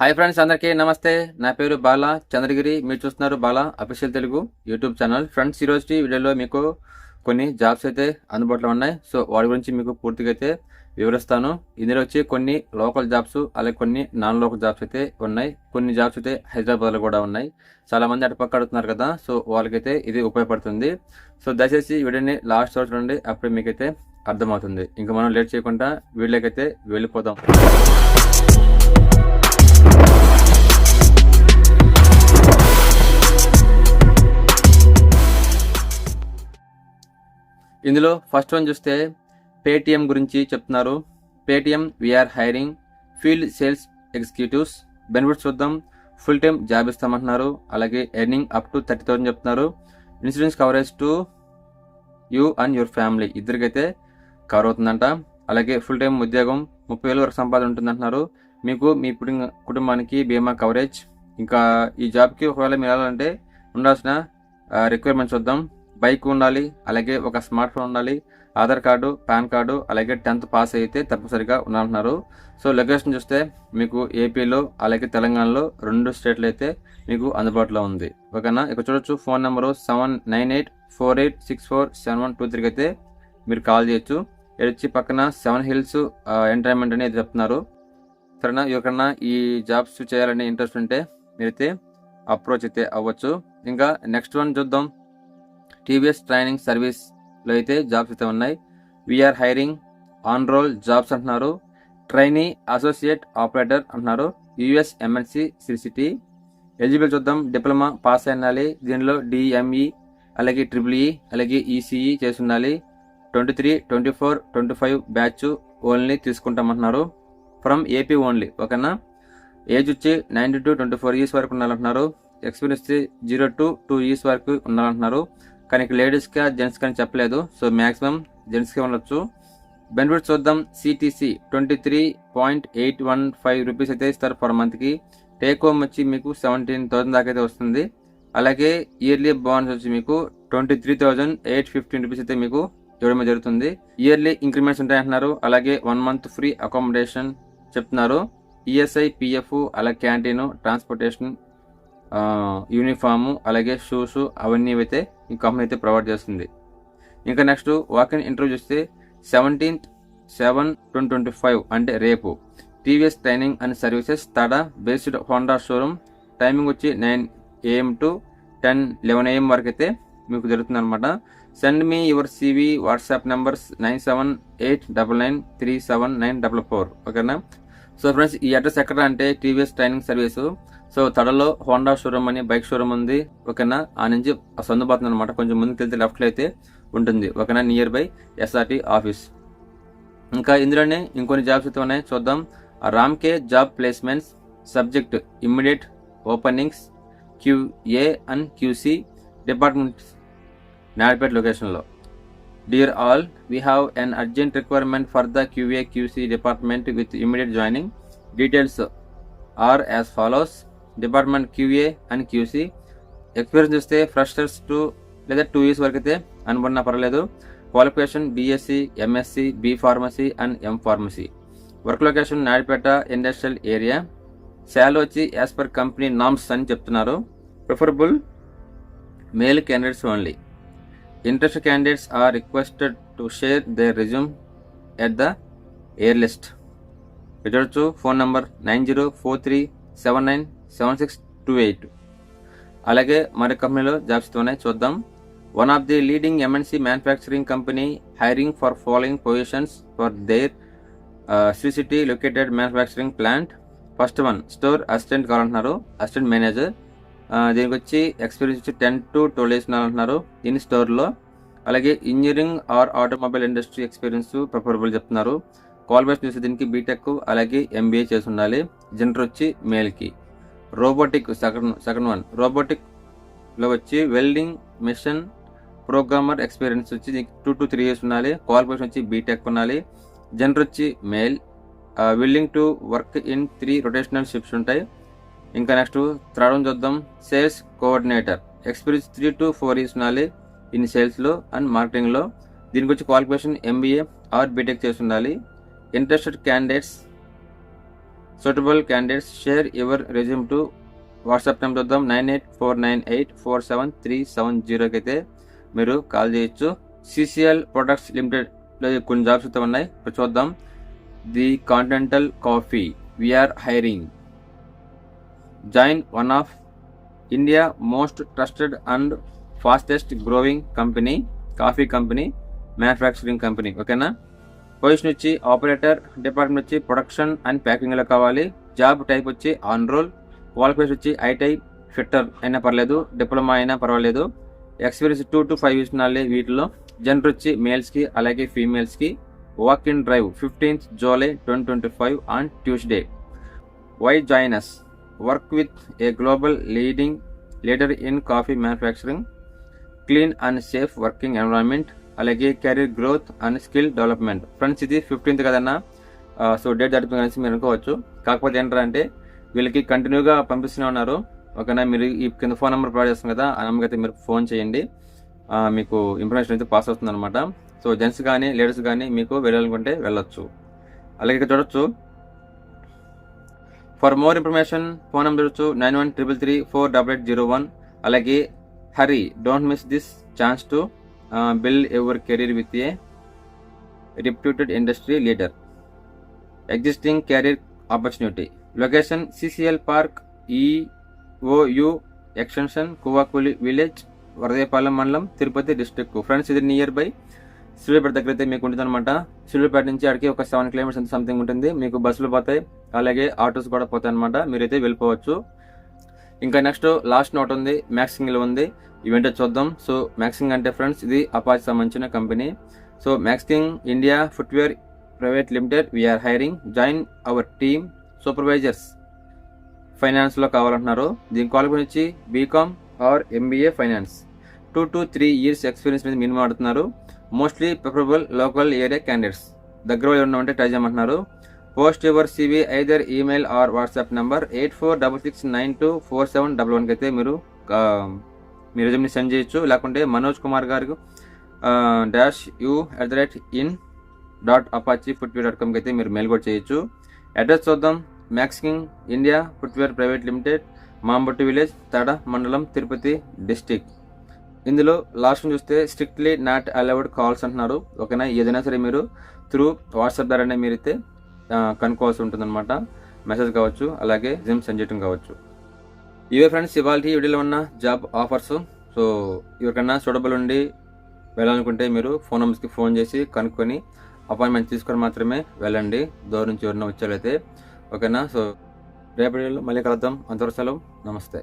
Hi friends అందరికీ నమస్తే. నా పేరు బాలా చంద్రగిరి. మీరు చూస్తున్నారు Bala official Telugu YouTube channel. Friends ఈరోజు వీడియోలో మీకు కొన్ని జాబ్స్ అయితే అందుబాటులో ఉన్నాయి. సో వాటి గురించి మీకు పూర్తిగా అయితే వివరిస్తాను. ఇందులో వచ్చి కొన్ని లోకల్ జాబ్స్ అలాగే కొన్ని నాన్ లోకల్ జాబ్స్ అయితే ఉన్నాయి. కొన్ని జాబ్స్ అయితే హైదరాబాద్లో కూడా ఉన్నాయి. చాలామంది అటుపక్క అడుగుతున్నారు కదా సో వాళ్ళకైతే ఇది ఉపయోగపడుతుంది. సో దయచేసి వీడియోని లాస్ట్ వరకు చూడండి అప్పుడే మీకైతే అర్థమవుతుంది. ఇంకా మనం లేట్ చేయకుండా వీడియోకైతే వెళ్ళిపోదాం. ఇందులో ఫస్ట్ వన్ చూస్తే పేటిఎం గురించి చెప్తున్నారు. Paytm we're hiring field sales executives benefits చూద్దాం. ఫుల్ టైం జాబ్ ఇస్తామంటున్నారు. అలాగే earning up to thirty thousand చెప్తున్నారు. Insurance coverage to you and your family ఇద్దరికైతే cover అవుతుందంట. అలాగే ఫుల్ టైం ఉద్యోగం ముప్పై వేల వరకు సంపాదన ఉంటుందంటున్నారు మీకు మీ పుట్టిన- కుటుంబానికి బీమా కవరేజ్ ఇంకా ఈ జాబ్కి ఒకవేళ మీరు వెళ్ళాలంటే ఉండాల్సిన రిక్వైర్మెంట్స్ చూద్దాం. బైక్ ఉండాలి అలాగే ఒక స్మార్ట్ ఫోన్ ఉండాలి ఆధార్ కార్డు పాన్ కార్డు అలాగే టెన్త్ పాస్ అయితే తప్పనిసరిగా ఉండాలంటున్నారు. సో లొకేషన్ చూస్తే మీకు ఏపీలో అలాగే తెలంగాణలో రెండు స్టేట్లు అయితే మీకు అందుబాటులో ఉంది. ఓకేనా? ఇక్కడ చూడొచ్చు phone number seven nine eight four eight six four seven one two త్రీకి అయితే మీరు కాల్ చేయొచ్చు. ఇక్కడ వచ్చి పక్కన సెవెన్ హిల్స్ ఎంటర్టైన్మెంట్ అనేది చెప్తున్నారు. సరేనా? ఎవరికన్నా ఈ జాబ్స్ చేయాలనే ఇంట్రెస్ట్ ఉంటే మీరైతే అప్రోచ్ అయితే అవ్వచ్చు. ఇంకా నెక్స్ట్ వన్ చూద్దాం. టీవీఎస్ ట్రైనింగ్ సర్వీస్లో అయితే జాబ్స్ అయితే ఉన్నాయి. We're hiring on roll jobs అంటున్నారు. ట్రైనీ అసోసియేట్ ఆపరేటర్ అంటున్నారు. యుఎస్ ఎంఎన్సి సిసిటీ ఎలిజిబుల్ చూద్దాం. డిప్లొమా పాస్ అయినాలి. దీనిలో డిఎంఈ అలాగే ట్రిపుల్ ఈ e, అలాగే ఈసీఈ చేసి ఉండాలి twenty three twenty four twenty five batch only తీసుకుంటామంటున్నారు from AP only ఓకేనా? ఏజ్ వచ్చి ninety to twenty four years వరకు ఉండాలంటున్నారు. Experience zero to two years వరకు ఉండాలంటున్నారు. కానీ లేడీస్గా జెంట్స్ కానీ చెప్పలేదు. సో మ్యాక్సిమం జెంట్స్కే ఉండొచ్చు. బెనిఫిట్స్ చూద్దాం. CTC twenty three point eight one five rupees అయితే ఇస్తారు పర్ మంత్కి టేక్ హోమ్ వచ్చి మీకు సెవెంటీన్ థౌసండ్ దాకా అయితే వస్తుంది. అలాగే ఇయర్లీ బోనస్ వచ్చి మీకు twenty three thousand eight fifteen rupees అయితే మీకు ఇవ్వడం జరుగుతుంది. ఇయర్లీ ఇంక్రిమెంట్స్ ఉంటాయంటున్నారు. అలాగే వన్ మంత్ ఫ్రీ అకామిడేషన్ చెప్తున్నారు. ఈఎస్ఐ పిఎఫ్ అలాగే క్యాంటీన్ ట్రాన్స్పోర్టేషన్ యూనిఫాము అలాగే షూస్ అవన్నీ అయితే ఈ కంపెనీ అయితే ప్రొవైడ్ చేస్తుంది. ఇంకా నెక్స్ట్ వాకిన్ ఇంటర్వ్యూ చూస్తే seventeenth seven twenty twenty five అంటే రేపు. TVS training and services Tada based Honda showroom. Timing వచ్చి nine AM to ten eleven AM వరకు అయితే మీకు జరుగుతుంది అనమాట send me your CV WhatsApp numbers nine seven eight double nine three seven nine double four. ఓకేనా? So friends ఈ address ఎక్కడ అంటే టీవీఎస్ ట్రైనింగ్ సర్వీసు. సో తడలో హోండా షోరూమ్ అని బైక్ షోరూమ్ ఉంది. ఓకేనా? ఆ నుంచి సందుబాతుంది అనమాట కొంచెం ముందుకు వెళ్తే లెఫ్ట్లో అయితే ఉంటుంది. ఓకేనా? నియర్ బై ఎస్ఆర్టీ ఆఫీస్ ఇంకా ఇందులోనే ఇంకొన్ని జాబ్స్ అయితే ఉన్నాయి. చూద్దాం. Ramky job placements subject immediate openings QA and QC departments Nadipet లొకేషన్లో dear all we have an urgent requirement for the QA QC department with immediate joining details are as follows department QA and QC. Experience చూస్తే freshers to లేదా two years వరకు అయితే అనుకున్నా పర్లేదు qualification BSc MSc B pharmacy and M pharmacy. Work location Nadipeta industrial area. Salary వచ్చి as per company norms అని చెప్తున్నారు. Preferable male candidates only. Interest candidates are requested to share their resume at the earliest. చూడొచ్చు phone number nine zero four three seven nine seven six two eight అలాగే మరి కంపెనీలో jobs ఉన్నాయి చూద్దాం. One of the leading MNC manufacturing company hiring for following positions for their city located manufacturing plant first one store assistant కావాలంటున్నారు assistant manager దీనికి వచ్చి experience వచ్చి ten to twelve years అంటున్నారు. ఇన్ స్టోర్లో అలాగే engineering or automobile industry experience preferable చెప్తున్నారు. Qualification చూస్తే దీనికి బీటెక్ అలాగే ఎంబీఏ చేసి ఉండాలి. జెండర్ వచ్చి మేల్కి రోబోటిక్ సెకండ్ సెకండ్ వన్. రోబోటిక్లో వచ్చి వెల్డింగ్ మిషన్ ప్రోగ్రామర్ ఎక్స్పీరియన్స్ వచ్చి టూ టు త్రీ ఇయర్స్ ఉండాలి. క్వాలిఫికేషన్ వచ్చి బీటెక్ ఉండాలి. జెండర్ వచ్చి male willing to work in three rotational shifts ఉంటాయి. ఇంకా నెక్స్ట్ థర్డ్ వన్ చూద్దాం. Sales coordinator. Experience three to four years ఉండాలి ఇన్ సేల్స్లో అండ్ మార్కెటింగ్లో దీనికి వచ్చి క్వాలిఫికేషన్ ఎంబీఏ ఆర్ బీటెక్ చేసి ఉండాలి. Interested candidates suitable candidates share your resume to WhatsApp number చూద్దాం nine eight four nine eight four seven three seven జీరోకి అయితే మీరు కాల్ చేయొచ్చు. సిసిఎల్ ప్రొడక్ట్స్ లిమిటెడ్లో కొన్ని జాబ్స్ అయితే ఉన్నాయి. ఇప్పుడు చూద్దాం. The continental coffee we're hiring join one of India most trusted and fastest growing company coffee company manufacturing company ఓకేనా పొజిషన్ వచ్చి ఆపరేటర్ డిపార్ట్మెంట్ వచ్చి ప్రొడక్షన్ అండ్ ప్యాకింగ్లో కావాలి. జాబ్ టైప్ వచ్చి ఆన్ రోల్. క్వాలిఫికేషన్ వచ్చి ఐటై ఫిట్టర్ అయినా పర్లేదు diploma అయినా పర్వాలేదు. Experience two to five years నాలే వీటిలో. జెండర్ వచ్చి మేల్స్కి అలాగే ఫీమేల్స్కి walk in drive fifteenth July twenty twenty five on Tuesday why join us work with a global leading leader in coffee manufacturing clean and safe working environment అలాగే career growth and skill development friends ఇది fifteenth కదన్నా? So date దాటిపోయి అనేసి మీరు అనుకోవచ్చు. కాకపోతే ఏంటంటే వీళ్ళకి కంటిన్యూగా పంపిస్తూనే ఉన్నారు. ఓకేనా? మీరు ఈ కింద ఫోన్ నెంబర్ ప్రొవైడ్ చేస్తాం కదా ఆ నెంబర్కి అయితే మీరు ఫోన్ చేయండి. మీకు ఇన్ఫర్మేషన్ అయితే పాస్ అవుతుంది అనమాట సో జెంట్స్ కానీ లేడీస్ కానీ మీకు వెళ్ళాలనుకుంటే వెళ్ళొచ్చు. అలాగే ఇక్కడ చూడొచ్చు. For more information phone number చూడొచ్చు. Nine one triple three four double eight zero one అలాగే hurry don't miss this chance to build your career with a reputed industry leader. Existing career opportunity. Location CCL Park, EOU Extension, Kuvakuli Village, Varadaiahpalem మండలం Tirupati district friends ఇది near by Suryapeta దగ్గర అయితే మీకు ఉంటుంది అనమాట సూర్యాపేట నుంచి అక్కడికి ఒక సెవెన్ కిలోమీటర్స్ అంత సంథింగ్ ఉంటుంది. మీకు బస్సులు పోతాయి. అలాగే ఆటోస్ కూడా పోతాయి అనమాట మీరైతే వెళ్ళిపోవచ్చు. ఇంకా నెక్స్ట్ లాస్ట్ నోట్ ఉంది మ్యాక్సింగ్లో ఉంది. ఇవేంటో చూద్దాం. సో మ్యాక్సింగ్ అంటే ఫ్రెండ్స్ ఇది అపాచి సంబంధించిన company so Maxing India footwear private limited we're hiring join our team supervisors ఫైనాన్స్లో కావాలంటున్నారు. దీని క్వాలిఫికేషన్ గురించి BCom or MBA finance two to three years experience మీద మినిమం ఆడుతున్నారు mostly preferable local area candidates దగ్గర ఎవరైనా ఉంటే ట్రై చేయమంటున్నారు. Post your CV either email or WhatsApp number eight four double six nine two four seven double వన్కి అయితే మీరు మీ రెజ్యూమ్ని send చేయొచ్చు. లేకుంటే Manoj Kumar garu dash U at the rate in dot Apache footwear dot కామ్కి అయితే మీరు mail కూడా చేయొచ్చు. Address చూద్దాం. Maxing India footwear private limited Mambattu village Tada మండలం తిరుపతి డిస్టిక్ ఇందులో లాస్ట్ చూస్తే స్ట్రిక్ట్లీ నాట్ అలౌడ్ కాల్స్ అంటున్నారు. ఓకేనా? ఏదైనా సరే మీరు త్రూ వాట్సాప్ ద్వారానే మీరైతే కనుక్కోవాల్సి ఉంటుందన్నమాట. మెసేజ్ కావచ్చు అలాగే జిమ్ సెండ్ చేయడం కావచ్చు. ఇవే ఫ్రెండ్స్ ఇవాళ ఈ వీడియోలో ఉన్న జాబ్ ఆఫర్స్ సో ఎవరికన్నా సూటబుల్ ఉండి వెళ్ళాలనుకుంటే మీరు ఫోన్ నెంబర్స్కి ఫోన్ చేసి కనుక్కొని అపాయింట్మెంట్ తీసుకొని మాత్రమే వెళ్ళండి. దూరం నుంచి ఎవరైనా వచ్చేలైతే ఓకేనా? సో రేపటి వీడియోలో మళ్ళీ కలుద్దాం. అంతవరకు సెలవు. నమస్తే.